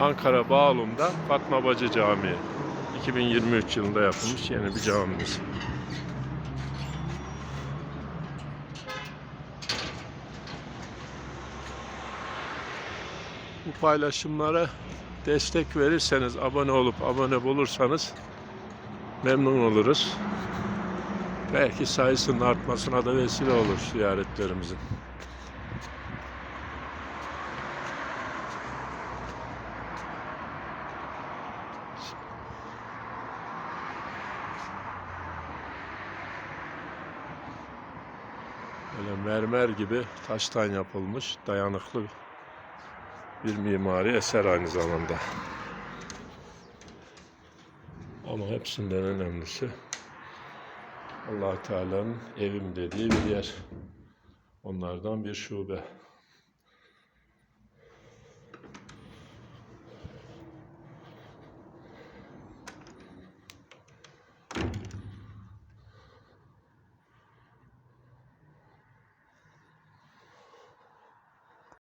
Ankara Bağlum'da Fatma Bacı Camii. 2023 yılında yapılmış yeni bir camimiz. Bu paylaşımlara destek verirseniz, abone olup abone bulursanız memnun oluruz. Belki sayısının artmasına da vesile olur ziyaretlerimizin. Böyle mermer gibi taştan yapılmış, dayanıklı bir mimari eser aynı zamanda. Ama hepsinden önemlisi allah Teala'nın evim dediği bir yer. Onlardan bir şube.